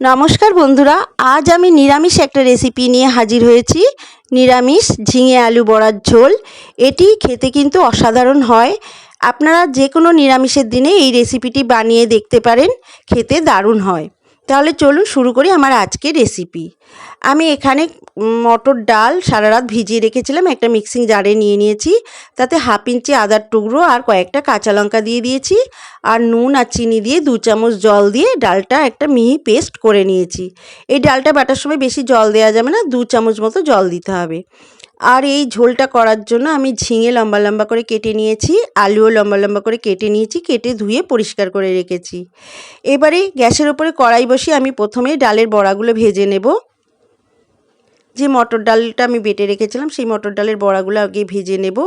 নমস্কার বন্ধুরা, আজ আমি নিরামিষ একটা রেসিপি নিয়ে হাজির হয়েছি। নিরামিষ ঝিঙে আলু বড়ার ঝোল, এটি খেতে কিন্তু অসাধারণ হয়। আপনারা যে কোনো নিরামিষের দিনে এই রেসিপিটি বানিয়ে দেখতে পারেন, খেতে দারুণ হয়। তাহলে চলুন শুরু করি আমার আজকের রেসিপি আমি এখানে মটর ডাল সারা রাত ভিজিয়ে রেখেছিলাম, একটা মিক্সিং জারে নিয়ে নিয়েছি। তাতে হাফ ইঞ্চি আদার টুকরো আর কয়েকটা কাঁচা লঙ্কা দিয়ে দিয়েছি। আর নুন আর চিনি দিয়ে দু চামচ জল দিয়ে ডালটা একটা মিহি পেস্ট করে নিয়েছি। এই ডালটা বাটার সময় বেশি জল দেওয়া যাবে না, দু চামচ মতো জল দিতে হবে। আর এই ঝোলটা করার জন্য আমি ঝিঙে লম্বা লম্বা করে কেটে নিয়েছি, আলুও লম্বা লম্বা করে কেটে নিয়েছি, কেটে ধুয়ে পরিষ্কার করে রেখেছি। এবারে গ্যাসের ওপরে কড়াই বসিয়ে আমি প্রথমে ডালের বড়াগুলো ভেজে নেব। যে মটর ডালটা আমি বেটে রেখেছিলাম, সেই মটর ডালের বড়াগুলো আগে ভেজে নেব।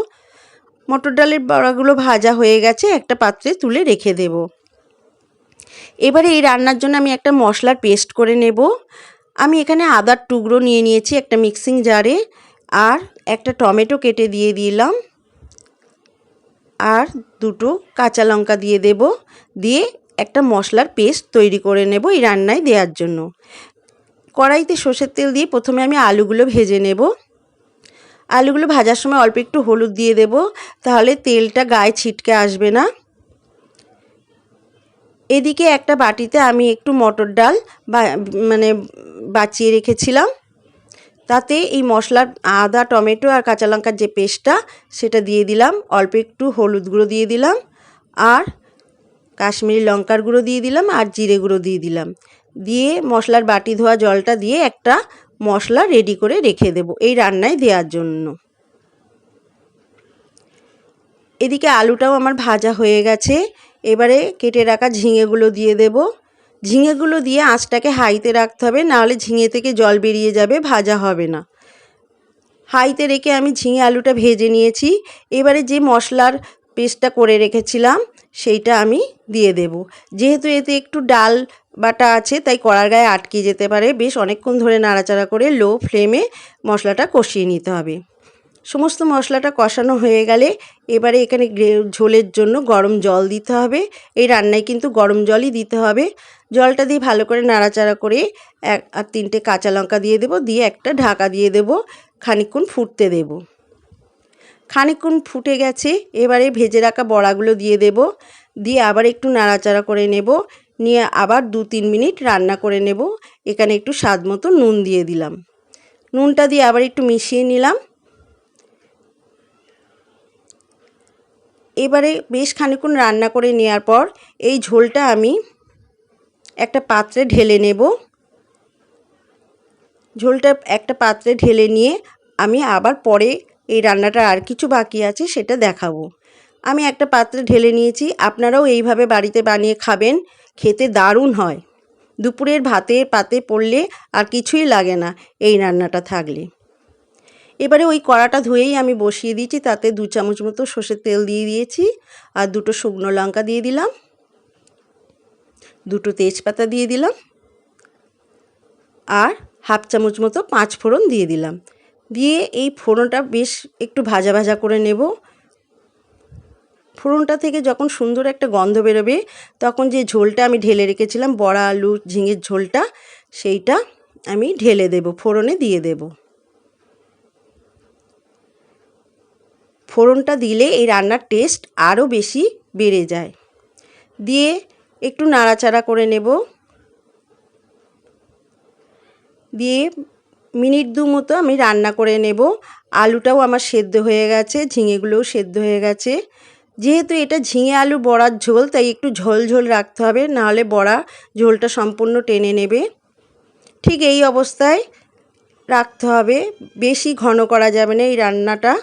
মটর ডালের বড়াগুলো ভাজা হয়ে গেছে, একটা পাত্রে তুলে রেখে দেব। এবারে এই রান্নার জন্য আমি একটা মশলার পেস্ট করে নেব। আমি এখানে আদার টুকরো নিয়ে নিয়েছি একটা মিক্সিং জারে। আর একটা টমেটো কেটে দিয়ে দিলাম। আর দুটো কাঁচা লঙ্কা দিয়ে দেব। দিয়ে একটা মশলার পেস্ট তৈরি করে নেব এই রান্নায় দেওয়ার জন্য। কড়াইতে সর্ষের তেল দিয়ে প্রথমে আমি আলুগুলো ভেজে নেব। আলুগুলো ভাজার সময় অল্প একটু হলুদ দিয়ে দেব, তাহলে তেলটা গায়ে ছিটকে আসবে না। এদিকে একটা বাটিতে আমি একটু মটর ডাল মানে বাঁচিয়ে রেখেছিলাম। তাতে এই মশলার আদা, টমেটো আর কাঁচা লঙ্কার যে পেস্টটা, সেটা দিয়ে দিলাম। অল্প একটু হলুদ গুঁড়ো দিয়ে দিলাম। আর কাশ্মীরি লঙ্কার গুঁড়ো দিয়ে দিলাম আর জিরে গুঁড়ো দিয়ে দিলাম। দিয়ে মশলার বাটি ধোয়া জলটা দিয়ে একটা মশলা রেডি করে রেখে দেব এই রান্নায় দেওয়ার জন্য। এদিকে আলুটাও আমার ভাজা হয়ে গেছে। এবারে কেটে রাখা ঝিঙেগুলো দিয়ে দেব। ঝিঙেগুলো দিয়ে আঁচটাকে হাইতে রাখতে হবে, নাহলে ঝিঙে থেকে জল বেরিয়ে যাবে, ভাজা হবে না। হাইতে রেখে আমি ঝিঙে আলুটা ভেজে নিয়েছি। এবারে যে মশলার পেস্টটা করে রেখেছিলাম, সেইটা আমি দিয়ে দেব। যেহেতু এতে একটু ডাল বাটা আছে, তাই কড়ার গায়ে আটকে যেতে পারে। বেশ অনেকক্ষণ ধরে নাড়াচাড়া করে লো ফ্লেমে মশলাটা কষিয়ে নিতে হবে। সমস্ত মশলাটা কষানো হয়ে গেলে এবারে এখানে ঝোলের জন্য গরম জল দিতে হবে। এই রান্নায় কিন্তু গরম জলই দিতে হবে। জলটা দিয়ে ভালো করে নাড়াচাড়া করে এক আর তিনটে কাঁচা লঙ্কা দিয়ে দেব, দিয়ে একটা ঢাকা দিয়ে দেব, খানিকক্ষণ ফুটতে দেব। খানিকক্ষণ ফুটে গেছে, এবারে ভেজে রাখা বড়াগুলো দিয়ে দেব, দিয়ে আবার একটু নাড়াচাড়া করে নেব, নিয়ে আবার দু তিন মিনিট রান্না করে নেব। এখানে একটু স্বাদ মতো নুন দিয়ে দিলাম। নুনটা দিয়ে আবার একটু মিশিয়ে নিলাম। এবারে বেশ খানিক্ষণ রান্না করে নেওয়ার পর এই ঝোলটা আমি একটা পাত্রে ঢেলে নেব। ঝোলটা একটা পাত্রে ঢেলে নিয়ে আমি আবার পরে এই রান্নাটা আর কিছু বাকি আছে সেটা দেখাবো। আমি একটা পাত্রে ঢেলে নিয়েছি, আপনারাও এইভাবে বাড়িতে বানিয়ে খাবেন, খেতে দারুণ হয়। দুপুরের ভাতে পাতে পড়লে আর কিছুই লাগে না এই রান্নাটা থাকলে। এবারে ওই কড়াটা ধুয়েই আমি বসিয়ে দিয়েছি, তাতে দু চামচ মতো সর্ষের তেল দিয়ে দিয়েছি আর দুটো শুকনো লঙ্কা দিয়ে দিলাম। দুটো তেজপাতা দিয়ে দিলাম আর হাফ চামচ মতো পাঁচ ফোড়ন দিয়ে দিলাম। দিয়ে এই ফোড়নটা বেশ একটু ভাজা ভাজা করে নেব। ফোড়নটা থেকে যখন সুন্দর একটা গন্ধ বেরোবে, তখন যে ঝোলটা আমি ঢেলে রেখেছিলাম, বড়া, আলু, ঝিঙের ঝোলটা, সেইটা আমি ঢেলে দেব, ফোড়নে দিয়ে দেব। ফোড়নটা দিলে এই রান্নার টেস্ট আরও বেশি বেড়ে যায়। দিয়ে একটু নাড়াচাড়া করে নেব। দিয়ে মিনিট দু মতো আমি রান্না করে নেব। আলুটাও আমার সেদ্ধ হয়ে গেছে, ঝিঙেগুলোও সেদ্ধ হয়ে গেছে। যেহেতু এটা ঝিঙে আলু বড়ার ঝোল, তাই একটু ঝোল ঝোল রাখতে হবে নাহলে বড়া ঝোলটা সম্পূর্ণ টেনে নেবে। ঠিক এই অবস্থায় রাখতে হবে। বেশি ঘন করা যাবে না এই রান্নাটা।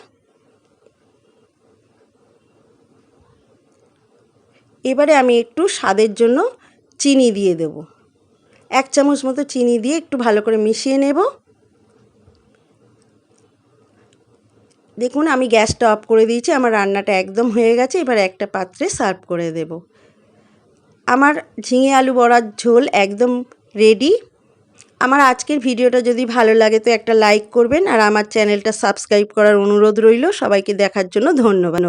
এবারে আমি একটু স্বাদের জন্য চিনি দিয়ে দেব। এক চামচ মতো চিনি দিয়ে একটু ভালো করে মিশিয়ে নেব। দেখুন, আমি গ্যাসটা অফ করে দিয়েছি, আমার রান্নাটা একদম হয়ে গেছে, এবার একটা পাত্রে সার্ভ করে দেব। আমার ঝিঙে আলু বড়ার ঝোল একদম রেডি। আমার আজকের ভিডিওটা যদি ভালো লাগে তো একটা লাইক করবেন, আর আমার চ্যানেলটা সাবস্ক্রাইব করার অনুরোধ রইল। সবাইকে দেখার জন্য ধন্যবাদ।